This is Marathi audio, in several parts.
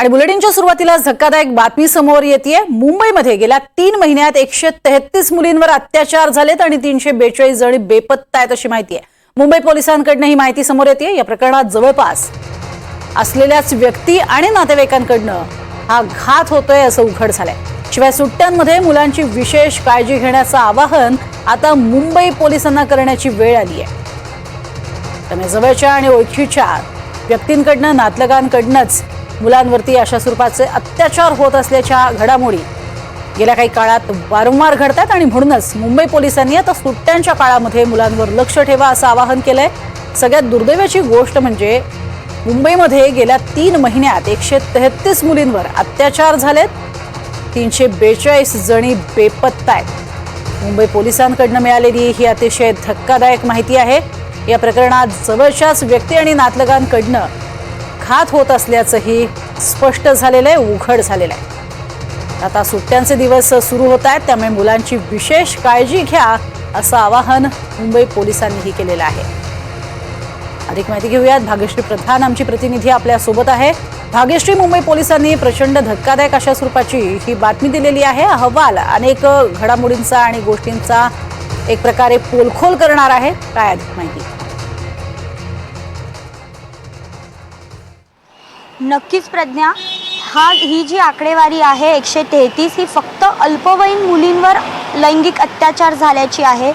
आणि बुलेटिनच्या सुरुवातीला धक्कादायक बातमी समोर येते मुंबईमध्ये गेल्या तीन महिन्यात एकशे तेहतीस मुलींवर अत्याचार झालेत आणि तीनशे बेचाळीस जणी बेपत्ता आहेत अशी माहिती आहे. मुंबई पोलिसांकडनं ही माहिती समोर येते या प्रकरणात जवळपास असलेल्याच व्यक्ती आणि नातेवाईकांकडनं हा घात होतोय असं उघड झालंय. शिवाय सुट्ट्यांमध्ये मुलांची विशेष काळजी घेण्याचं आवाहन आता मुंबई पोलिसांना करण्याची वेळ आली आहे. त्यामुळे जवळच्या आणि ओळखीच्या व्यक्तींकडनं नातलगांकडनंच मुलांवरती अशा स्वरूपाचे अत्याचार होत असल्याच्या घडामोडी गेल्या काही काळात वारंवार घडतात आणि म्हणूनच मुंबई पोलिसांनी आता सुट्ट्यांच्या काळामध्ये मुलांवर लक्ष ठेवा असं आवाहन केलंय. सगळ्यात दुर्दैवाची गोष्ट म्हणजे मुंबईमध्ये गेल्या तीन महिन्यात एकशे तेहतीस मुलींवर अत्याचार झालेत. तीनशे बेचाळीस जणी बेपत्ता आहेत. मुंबई पोलिसांकडनं मिळालेली ही अतिशय धक्कादायक माहिती आहे. या प्रकरणात जवळच्याच व्यक्ती आणि नातलगांकडनं घात होत असल्याचंही स्पष्ट झालेलं आहे उघड झालेलं आहे. आता सुट्ट्यांचे दिवस सुरू होत आहेत त्यामुळे मुलांची विशेष काळजी घ्या असं आवाहन मुंबई पोलिसांनीही केलेलं आहे. अधिक माहिती घेऊयात. भाग्यश्री प्रधान आमची प्रतिनिधी आपल्यासोबत आहे. भाग्यश्री मुंबई पोलिसांनी प्रचंड धक्कादायक अशा स्वरूपाची ही बातमी दिलेली आहे. अहवाल अनेक घडामोडींचा आणि गोष्टींचा एक प्रकारे पोलखोल करणार आहे. काय अधिक माहिती? नक्कीच प्रज्ञा हा ही जी आकडेवारी आहे एकशे तेहतीस ही फक्त अल्पवयीन मुलींवर लैंगिक अत्याचार झाल्याची आहे.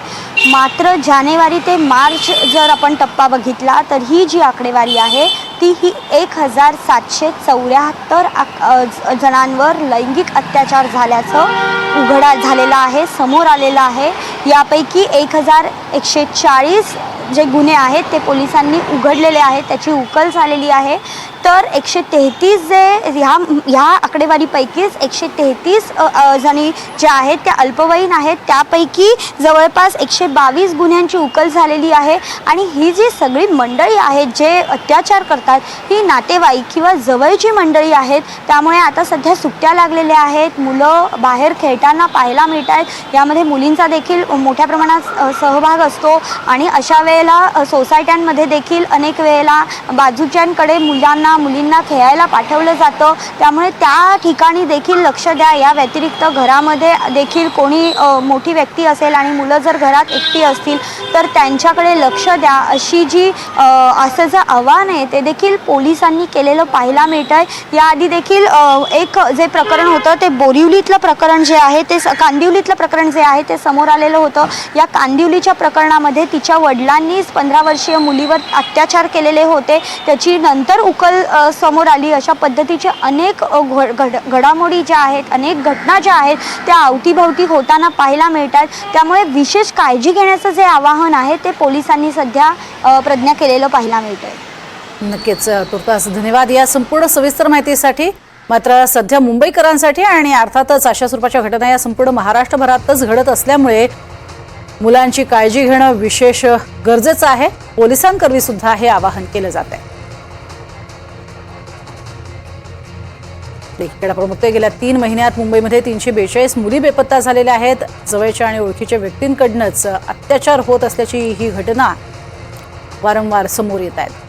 मात्र जानेवारी ते मार्च जर आपण टप्पा बघितला तर ही जी आकडेवारी आहे ती ही एक हजार सातशे चौऱ्याहत्तर आक- ज- जणांवर लैंगिक अत्याचार झाल्याचं उघडा झालेलं आहे समोर आलेलं आहे. यापैकी एक हजार एकशे चाळीस जे गुन्हे आहेत ते पोलिसांनी उघडलेले आहेत त्याची उकल झालेली आहे. तर एकशे तेहतीस जे ह्या ह्या आकडेवारीपैकीच एकशे तेहतीस जणी ज्या आहेत त्या अल्पवयीन आहेत त्यापैकी जवळपास एकशे बावीस गुन्ह्यांची उकल झालेली आहे. आणि ही जी सगळी मंडळी आहेत जे अत्याचार करतात ही नातेवाईक किंवा जवळची मंडळी आहेत त्यामुळे आता सध्या सुट्ट्या लागलेल्या आहेत. मुलं बाहेर खेळताना पाहायला मिळत आहेत यामध्ये मुलींचा देखील मोठ्या प्रमाणात सहभाग असतो. आणि अशा वेळेला सोसायट्यांमध्ये देखील अनेक वेळेला बाजूच्यांकडे मुलांना मुलींना खेळायला पाठवलं जातं. त्यामुळे त्या ठिकाणी देखील लक्ष द्या. या व्यतिरिक्त घरामध्ये देखील कोणी मोठी व्यक्ती असेल आणि मुलं जर घरात एकटी असतील तर त्यांच्याकडे लक्ष द्या. अशी जी असं जे आव्हान आहे ते देखील पोलिसांनी केलेलं पाहायला मिळत आहे याआधी देखील एक जे प्रकरण होतं ते बोरिवलीतलं प्रकरण जे आहे ते स- कांदिवलीतलं प्रकरण जे आहे ते समोर आलेलं होतं. या कांदिवलीच्या प्रकरणामध्ये तिच्या वडिलांनीच पंधरा वर्षीय मुलीवर अत्याचार केलेले होते. त्याची नंतर उकल समोर आली. अशा पद्धतीचे अनेक घड घड- घडामोडी ज्या आहेत अनेक घटना ज्या आहेत त्या अवतीभवती होताना पाहायला मिळतात. त्यामुळे विशेष काळजी घेण्याचं जे आवाहन आहे ते पोलिसांनी सध्या प्रज्ञा केलेलं पाहायला मिळतंय. नक्कीच तुर्तास धन्यवाद. या संपूर्ण सविस्तर माहितीसाठी मात्र सध्या मुंबईकरांसाठी आणि अर्थातच अशा स्वरूपाच्या घटना या संपूर्ण महाराष्ट्रभरातच घडत असल्यामुळे मुलांची काळजी घेणं विशेष गरजेचं आहे. पोलिसांकरवी सुद्धा हे आवाहन केलं जात आहे लेखीकडे प्रमुख बघतोय गेल्या तीन महिन्यात मुंबईमध्ये तीनशे बेचाळीस मुली बेपत्ता झालेल्या आहेत. जवळच्या आणि ओळखीच्या व्यक्तींकडनंच अत्याचार होत असल्याची ही घटना वारंवार समोर येत आहेत.